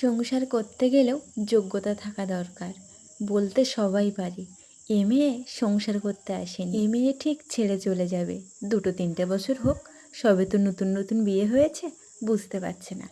সংসার করতে গেলেও যোগ্যতা থাকা দরকার। বলতে সবাই পারে এ সংসার করতে আসেনি। এ ঠিক ছেড়ে চলে যাবে। দুটো তিনটে বছর হোক, সবে তো নতুন নতুন বিয়ে হয়েছে, বুঝতে পারছে না।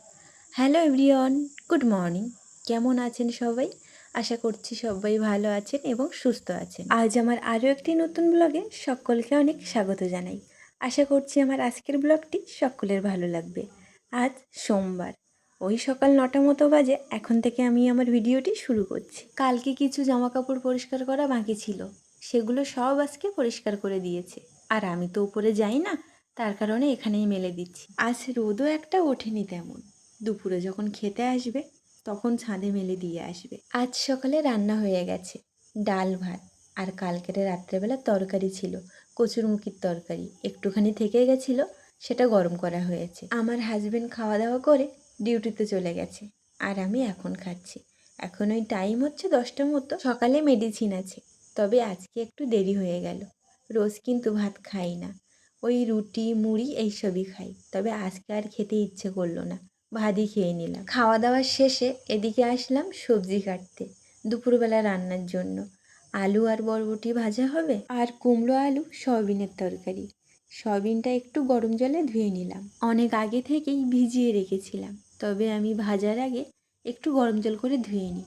Hello everyone, good morning. কেমন আছেন সবাই? আশা করছি সবাই ভালো আছেন এবং সুস্থ আছেন। আজ আমার আরও একটি নতুন ব্লগে সকলকে অনেক স্বাগত জানাই। আশা করছি আমার আজকের ব্লগটি সকলের ভালো লাগবে। আজ সোমবার। ওই সকাল নটা মতো বাজে, এখন থেকে আমি আমার ভিডিওটি শুরু করছি। কালকে কিছু জামা কাপড় পরিষ্কার করা বাকি ছিল। সেগুলো সব আজকে পরিষ্কার করে দিয়েছে। আর আমি তো উপরে যাই না, তার কারণে এখানেই মেলে দিচ্ছি। আজ রোদও একটা ওঠেনি তেমন। দুপুরে যখন খেতে আসবে, তখন ছাদে মেলে দিয়ে আসবে। আজ সকালে রান্না হয়ে গেছে। ডাল ভাত। আর কালকের রাত্রেবেলা তরকারি ছিল কচুর কচুরমুখির তরকারি। একটুখানি থেকে গেছিল, সেটা গরম করা হয়েছে। আমার হাজবেন্ড খাওয়া দাওয়া করে ডিউটিতে চলে গেছে। আর আমি এখন খাচ্ছি। এখন ওই টাইম হচ্ছে দশটা মতো। সকালে মেডিসিন আছে। তবে আজকে একটু দেরি হয়ে গেল। রোজ কিন্তু ভাত খাই না। ওই রুটি, মুড়ি এইসবই খাই। তবে আজকে আর খেতে ইচ্ছে করল না। ভাতই খেয়ে নিলাম। খাওয়া দাওয়ার শেষে এদিকে আসলাম সবজি কাটতে। দুপুরবেলা রান্নার জন্য। আলু আর বরবটি ভাজা হবে। আর কুমড়ো আলু, সয়াবিনের তরকারি। সয়াবিনটা একটু গরম জলে ধুয়ে নিলাম। অনেক আগে থেকেই ভিজিয়ে রেখেছিলাম। তবে আমি ভাজার আগে একটু গরম জল করে ধুয়ে নিই।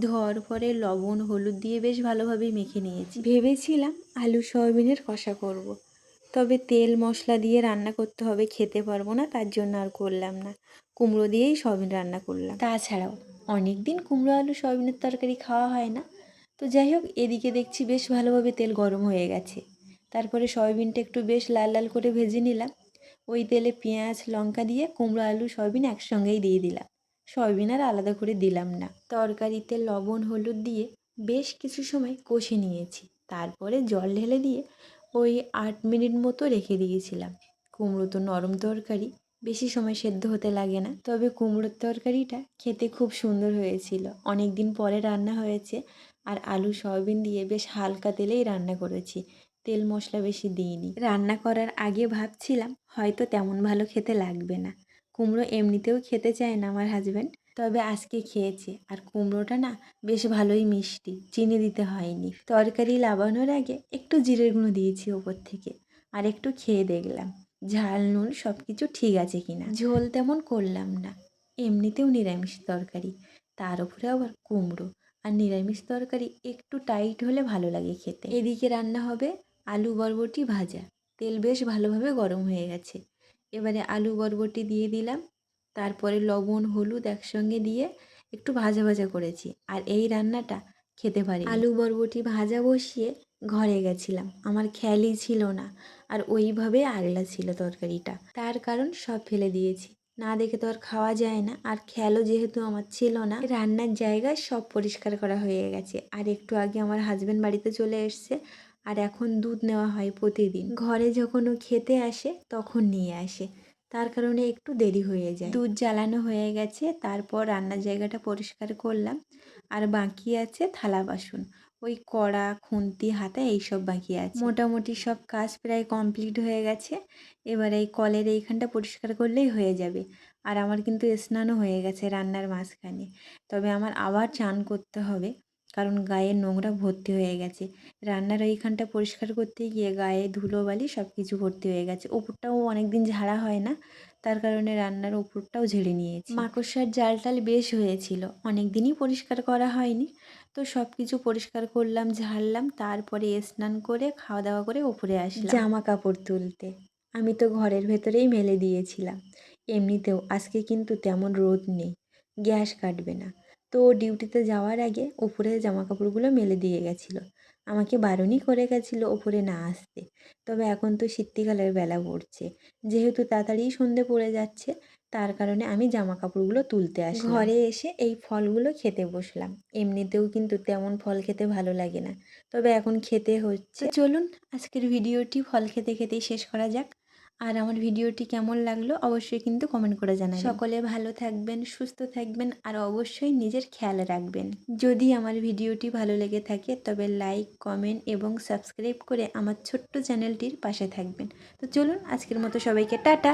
ধোয়ার পরে লবণ, হলুদ দিয়ে বেশ ভালোভাবে মেখে নিয়েছি। ভেবেছিলাম আলু, সয়াবিনের কষা করব। তবে তেল, মশলা দিয়ে রান্না করতে হবে, খেতে পারব না, তার জন্য আর করলাম না। কুমড়ো দিয়েই সয়াবিন রান্না করলাম। তাছাড়াও অনেক দিন কুমড়ো, আলু, সয়াবিনের তরকারি খাওয়া হয় না। তো যাই হোক, এদিকে দেখছি বেশ ভালোভাবে তেল গরম হয়ে গেছে। তারপরে সয়াবিনটা একটু বেশ লাল লাল করে ভেজে নিলাম। ওই তেলে পেঁয়াজ, লঙ্কা দিয়ে কুমড়ো, আলু, সয়াবিন একসঙ্গেই দিয়ে দিলাম। সয়াবিন আর আলাদা করে দিলাম না। তরকারিতে লবণ, হলুদ দিয়ে বেশ কিছু সময় কষে নিয়েছি। তারপরে জল ঢেলে দিয়ে ওই আট মিনিট মতো রেখে দিয়েছিলাম। কুমড়ো তো নরম তরকারি, বেশি সময় সেদ্ধ হতে লাগে না। তবে কুমড়োর তরকারিটা খেতে খুব সুন্দর হয়েছিল। অনেক দিন পরে রান্না হয়েছে আর আলু, সয়াবিন দিয়ে বেশ হালকা তেলেই রান্না করেছি। তেল মশলা বেশি দিইনি। রান্না করার আগে ভাবছিলাম, হয়তো তেমন ভালো খেতে লাগবে না। কুমড়ো এমনিতেও খেতে চায় না আমার হাজব্যান্ড তবে আজকে খেয়েছে। আর কুমড়োটা না বেশ ভালোই মিষ্টি, চিনি দিতে হয়নি। তরকারি লাবানোর আগে একটু জিরের গুঁড়ো দিয়েছি ওপর থেকে, আর একটু খেয়ে দেখলাম, ঝাল, নুন সব কিছু ঠিক আছে কিনা। ঝোল তেমন করলাম না, এমনিতেও নিরামিষ তরকারি, তার উপরে আবার কুমড়ো। আর নিরামিষ তরকারি একটু টাইট হলে ভালো লাগে খেতে। এদিকে রান্না হবে আলু বরবটি ভাজা। তেল বেশ ভালোভাবে গরম হয়ে গেছে। এবারে আলু বরবটি দিয়ে দিলাম। তারপরে লবণ, হলুদ একসঙ্গে দিয়ে একটু ভাজা ভাজা করেছি। আর এই রান্নাটা খেতে পারি আলু বরবটি ভাজা বসিয়ে ঘরে গেছিলাম। আমার খেয়ালই ছিল না। আর ওইভাবে আগলা ছিল তরকারিটা। তার কারণ সব ফেলে দিয়েছি। না দেখে তো আর খাওয়া যায় না। আর খেয়ালও যেহেতু আমার ছিল না রান্নার জায়গায় সব পরিষ্কার করা হয়ে গেছে। আর একটু আগে আমার হাজব্যান্ড বাড়িতে চলে এসছে। আর এখন দুধ নেওয়া হয় প্রতিদিন। ঘরে যখন ও খেতে আসে, তখন নিয়ে আসে। তার কারণে একটু দেরি হয়ে যায়। দুধ জ্বালানো হয়ে গেছে, তারপর রান্নার জায়গাটা পরিষ্কার করলাম। আর বাকি আছে থালা বাসন। ওই কড়া, খুন্তি, হাতা এইসব বাকি আছে। মোটামুটি সব কাজ প্রায় কমপ্লিট হয়ে গেছে। এবার এই কলের এইখানটা পরিষ্কার করলেই হয়ে যাবে। আর আমার কিন্তু স্নানও হয়ে গেছে রান্নার মাঝখানে। তবে আমার আবার চান করতে হবে। কারণ গায়ে নোংরা ভর্তি হয়ে গেছে। রান্নার ওইখানটা পরিষ্কার করতে গিয়ে গায়ে ধুলোবালি সব কিছু ভর্তি হয়ে গেছে। ওপরটাও অনেক দিন ঝাড়া হয় না, তার কারণে রান্নার ওপরটাও ঝেড়ে নিয়েছি। মাকড়সার জাল টাল বেশ হয়েছিল অনেক দিনই পরিষ্কার করা হয়নি। তো সব কিছু পরিষ্কার করলাম, ঝাড়লাম, তারপরে স্নান করে খাওয়া দাওয়া করে ওপরে আসলাম। জামা কাপড় তুলতে। আমি তো ঘরের ভেতরেই মেলে দিয়েছিলাম। এমনিতেও আজকে কিন্তু তেমন রোদ নেই। গ্যাস কাটবে না। তো ডিউটিতে যাওয়ার আগে উপরে জামা কাপড়গুলো মেলে দিয়ে গেছিল। আমাকে বারণই করে গেছিল ওপরে না আসতে। তবে এখন তো শীতকালের বেলা পড়ছে। যেহেতু তাড়াতাড়ি সন্ধে পড়ে যাচ্ছে তার কারণে আমি জামা কাপড়গুলো তুলতে আসি ঘরে এসে এই ফলগুলো খেতে বসলাম। এমনিতেও কিন্তু তেমন ফল খেতে ভালো লাগে না। তবে এখন খেতে হচ্ছে। চলুন আজকের ভিডিওটি ফল খেতে খেতেই শেষ করা যাক। আর আমার ভিডিওটি কেমন লাগল অবশ্যই কিন্তু কমেন্ট করে জানাবেন। সকলে ভালো থাকবেন সুস্থ থাকবেন আর অবশ্যই নিজের খেয়াল রাখবেন। যদি আমার ভিডিওটি ভালো লেগে থাকে তবে লাইক কমেন্ট এবং সাবস্ক্রাইব করে আমার ছোট্ট চ্যানেলটির পাশে থাকবেন। তো চলুন আজকের মতো সবাইকে টাটা!